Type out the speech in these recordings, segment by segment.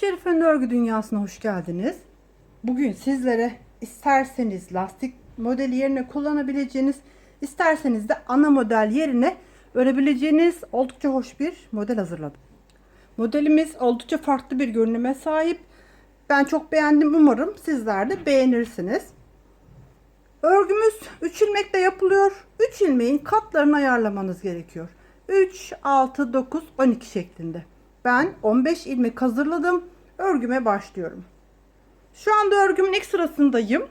Şerife'nin örgü dünyasına hoş geldiniz. Bugün sizlere isterseniz lastik modeli yerine kullanabileceğiniz, isterseniz de ana model yerine örebileceğiniz oldukça hoş bir model hazırladım. Modelimiz oldukça farklı bir görünüme sahip. Ben çok beğendim. Umarım sizler de beğenirsiniz. Örgümüz 3 ilmekle yapılıyor. 3 ilmeğin katlarını ayarlamanız gerekiyor. 3, 6, 9, 12 şeklinde. Ben 15 ilmek hazırladım. Örgüme başlıyorum. Şu anda örgümün ilk sırasındayım.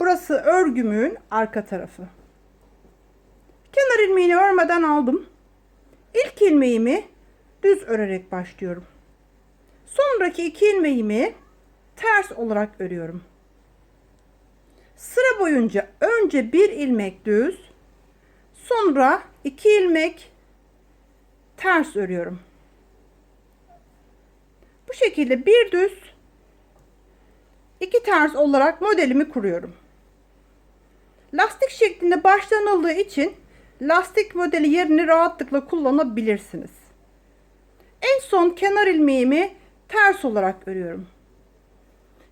Burası örgümün arka tarafı. Kenar ilmeğini örmeden aldım. İlk ilmeğimi düz örerek başlıyorum. Sonraki iki ilmeğimi ters olarak örüyorum. Sıra boyunca önce bir ilmek düz, sonra iki ilmek ters örüyorum. Bu şekilde bir düz, iki ters olarak modelimi kuruyorum. Lastik şeklinde başlanıldığı için lastik modeli yerini rahatlıkla kullanabilirsiniz. En son kenar ilmeğimi ters olarak örüyorum.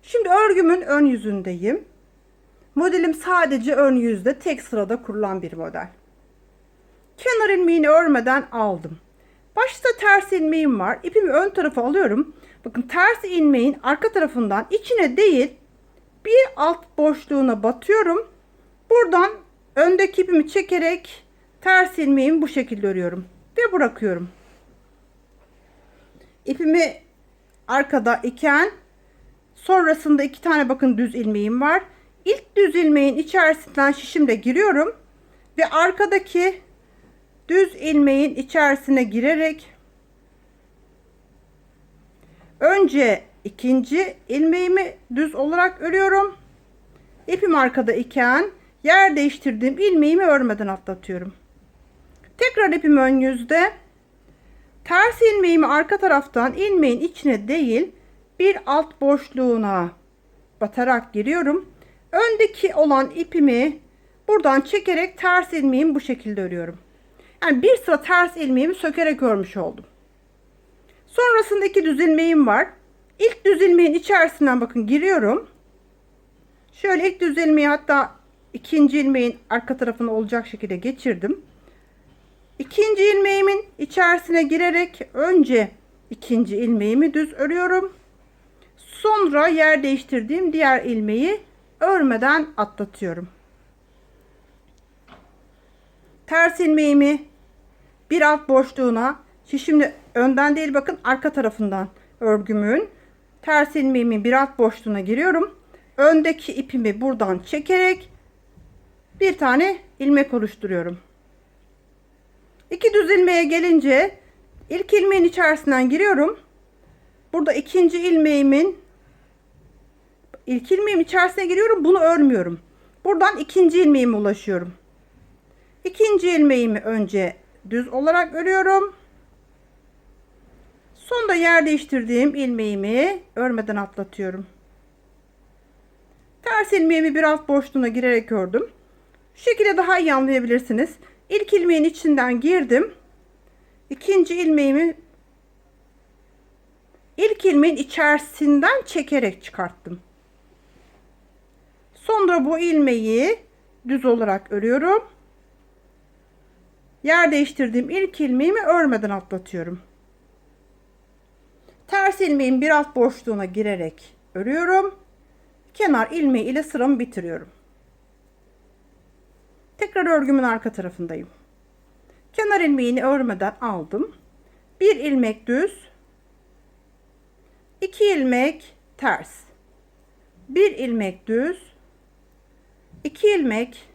Şimdi örgümün ön yüzündeyim. Modelim sadece ön yüzde tek sırada kurulan bir model. Kenar ilmeğini örmeden aldım. Başta ters ilmeğim var. İpimi ön tarafa alıyorum. Bakın ters ilmeğin arka tarafından içine değil bir alt boşluğuna batıyorum. Buradan öndeki ipimi çekerek ters ilmeğimi bu şekilde örüyorum ve bırakıyorum. İpimi arkada iken sonrasında iki tane bakın düz ilmeğim var. İlk düz ilmeğin içerisinden şişimle giriyorum ve arkadaki düz ilmeğin içerisine girerek önce ikinci ilmeğimi düz olarak örüyorum. İpim arkada iken yer değiştirdiğim ilmeğimi örmeden atlatıyorum. Tekrar ipim ön yüzde. Ters ilmeğimi arka taraftan ilmeğin içine değil bir alt boşluğuna batarak giriyorum. Öndeki olan ipimi buradan çekerek ters ilmeğimi bu şekilde örüyorum. Yani bir sıra ters ilmeğimi sökerek örmüş oldum. Sonrasında iki düz ilmeğim var. İlk düz ilmeğin içerisinden bakın giriyorum. Şöyle ilk düz ilmeği hatta ikinci ilmeğin arka tarafına olacak şekilde geçirdim. İkinci ilmeğimin içerisine girerek önce ikinci ilmeğimi düz örüyorum. Sonra yer değiştirdiğim diğer ilmeği örmeden atlatıyorum. Ters ilmeğimi bir alt boşluğuna şimdi önden değil bakın arka tarafından örgümün ters ilmeğimin bir alt boşluğuna giriyorum. Öndeki ipimi buradan çekerek bir tane ilmek oluşturuyorum. İki düz ilmeğe gelince ilk ilmeğin içerisinden giriyorum. Burada ikinci ilmeğimin ilk ilmeğim içerisine giriyorum. Bunu örmüyorum. Buradan ikinci ilmeğime ulaşıyorum. İkinci ilmeğimi önce düz olarak örüyorum. Sonda yer değiştirdiğim ilmeğimi örmeden atlatıyorum. Ters ilmeğimi bir alt boşluğuna girerek ördüm. Şu şekilde daha iyi anlayabilirsiniz. İlk ilmeğin içinden girdim. İkinci ilmeğimi ilk ilmeğin içerisinden çekerek çıkarttım. Sonra bu ilmeği düz olarak örüyorum. Yer değiştirdiğim ilk ilmeğimi örmeden atlatıyorum. Ters ilmeğin bir alt boşluğuna girerek örüyorum. Kenar ilmeği ile sıramı bitiriyorum. Tekrar örgümün arka tarafındayım. Kenar ilmeğini örmeden aldım. Bir ilmek düz, iki ilmek ters, bir ilmek düz, iki ilmek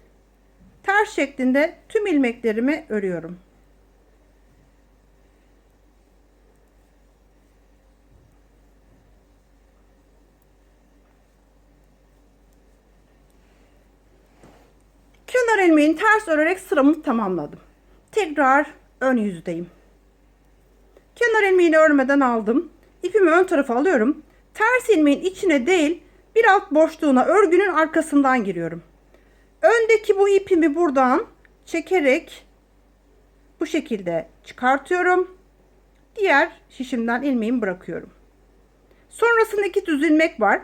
ters şeklinde tüm ilmeklerimi örüyorum. Kenar ilmeğini ters örerek sıramı tamamladım. Tekrar ön yüzdeyim. Kenar ilmeğini örmeden aldım. İpimi ön tarafa alıyorum. Ters ilmeğin içine değil bir alt boşluğuna örgünün arkasından giriyorum. Öndeki bu ipimi buradan çekerek bu şekilde çıkartıyorum. Diğer şişimden ilmeğimi bırakıyorum. Sonrasında iki düz ilmek var.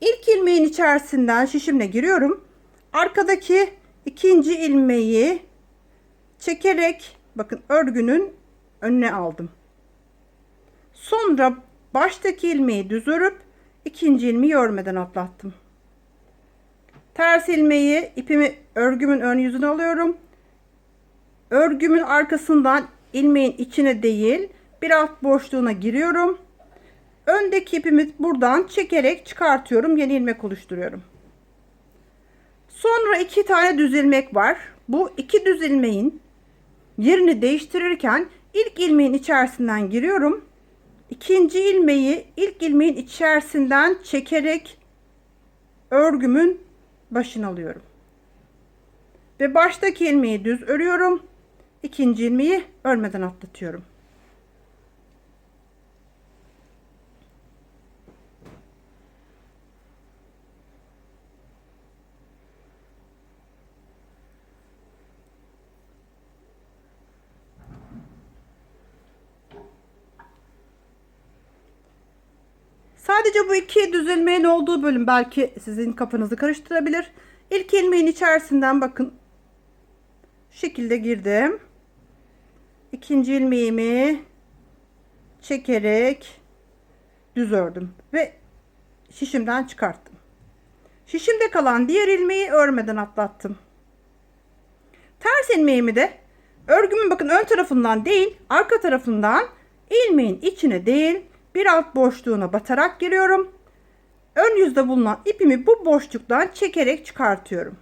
İlk ilmeğin içerisinden şişimle giriyorum. Arkadaki ikinci ilmeği çekerek bakın örgünün önüne aldım. Sonra baştaki ilmeği düz örüp ikinci ilmeği örmeden atlattım. Ters ilmeği ipimi örgümün ön yüzüne alıyorum. Örgümün arkasından ilmeğin içine değil bir alt boşluğuna giriyorum. Öndeki ipimi buradan çekerek çıkartıyorum. Yeni ilmek oluşturuyorum. Sonra iki tane düz ilmek var. Bu iki düz ilmeğin yerini değiştirirken ilk ilmeğin içerisinden giriyorum. İkinci ilmeği ilk ilmeğin içerisinden çekerek örgümün başına alıyorum. Ve baştaki ilmeği düz örüyorum. İkinci ilmeği örmeden atlatıyorum. Sadece bu iki düz ilmeğin olduğu bölüm belki sizin kafanızı karıştırabilir. İlk ilmeğin içerisinden bakın. Şu şekilde girdim. İkinci ilmeğimi çekerek düz ördüm ve şişimden çıkarttım. Şişimde kalan diğer ilmeği örmeden atlattım. Ters ilmeğimi de örgümün bakın ön tarafından değil arka tarafından ilmeğin içine değil bir alt boşluğuna batarak giriyorum. Ön yüzde bulunan ipimi bu boşluktan çekerek çıkartıyorum.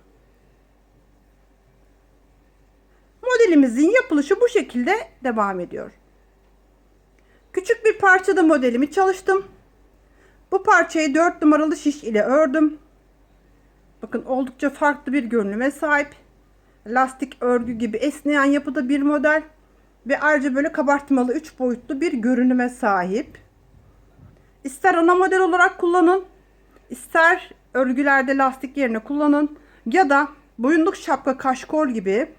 Modelimizin yapılışı bu şekilde devam ediyor. Küçük bir parçada modelimi çalıştım. Bu parçayı 4 numaralı şiş ile ördüm. Bakın oldukça farklı bir görünüme sahip. Lastik örgü gibi esneyen yapıda bir model ve ayrıca böyle kabartmalı 3 boyutlu bir görünüme sahip. İster ana model olarak kullanın, ister örgülerde lastik yerine kullanın ya da boyunluk şapka kaşkol gibi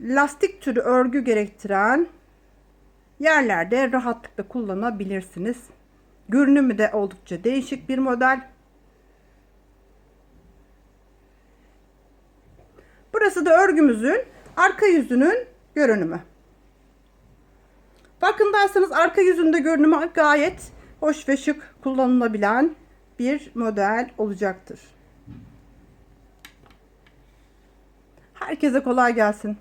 lastik türü örgü gerektiren yerlerde rahatlıkla kullanabilirsiniz. Görünümü de oldukça değişik bir model. Burası da örgümüzün arka yüzünün görünümü. Farkındaysanız arka yüzünde görünümü gayet hoş ve şık kullanılabilen bir model olacaktır. Herkese kolay gelsin.